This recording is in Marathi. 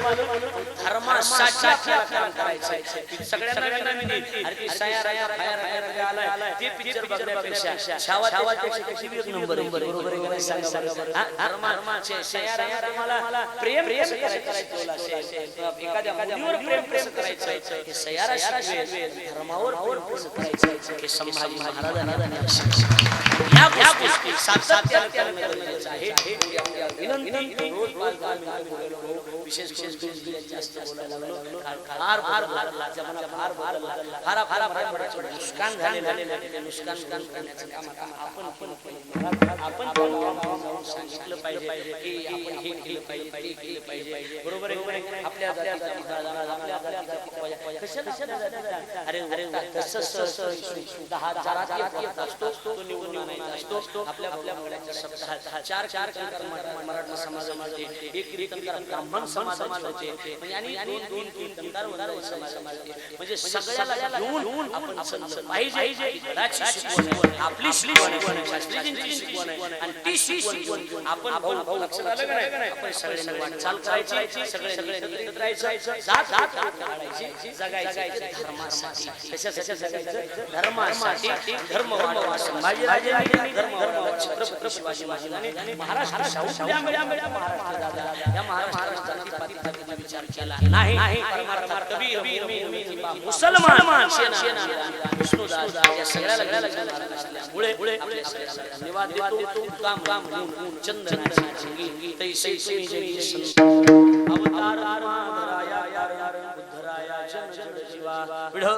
धर्मासाठी आपल्याला काम करायचंय. सगळ्यांना विनंती. अरे ती राया फाया राया राया आलाय. ते पिक्चर बघण्यापेक्षा छावा छावापेक्षा कशी एक नंबर आहे. बरोबर आहे का सांगा धर्माचे राया रामाला प्रेम प्रेम करायचं? एखाद्या मुलीवर प्रेम प्रेम करायचं? हे सयारा धर्मावर प्रेम करायचं? संभाजी महाराजांना या गोष्टी सातत्याने करणं गरजेचं आहे विनंती रोज विशेष विशेष जास्त बोलायला लागलो फार फार जमाना फार फार फार फार फार नुकसान झाले नुकसान करण्याचं काम आपण आपण केलं. आपण सांगितलं पाहिजे की आपण हे केलं पाहिजे केलं पाहिजे बरोबर आहे आपल्या आपल्या आपल्या अरे चार चार मराठा समाजामध्ये एक कीर्तनकार ब्राह्मण होते म्हणजे आणि दोन दोन कीर्तनकार वडार समाजामध्ये म्हणजे सगळ्याला घेऊन आपण पाहिजे आपली शास्त्रीजींची शिकवण आहे. आणि ती शिकवण आपण भाऊ भाऊ लक्षात आलं का नाही? आपण सगळ्यांनी वाटचाल करायची सगळे सगळे एकत्र राहायचं जात जात काढायची जगायचं धर्मासाठी कशासाठी जगायचं धर्मासाठी धर्म वाढवा संभाजीराजांनी धर्म वाढवा छत्रपती शिवाजी महाराजांनी महाराष्ट्र शाहू मिळ्या मिळ्या महाराष्ट्र या महाराष्ट्राची पातिताचा विचार केला नाही नाही परमार्थ कबीर वीर मीर मुसलमान सेना विष्णुदास या सगळ्या शिवा. विढो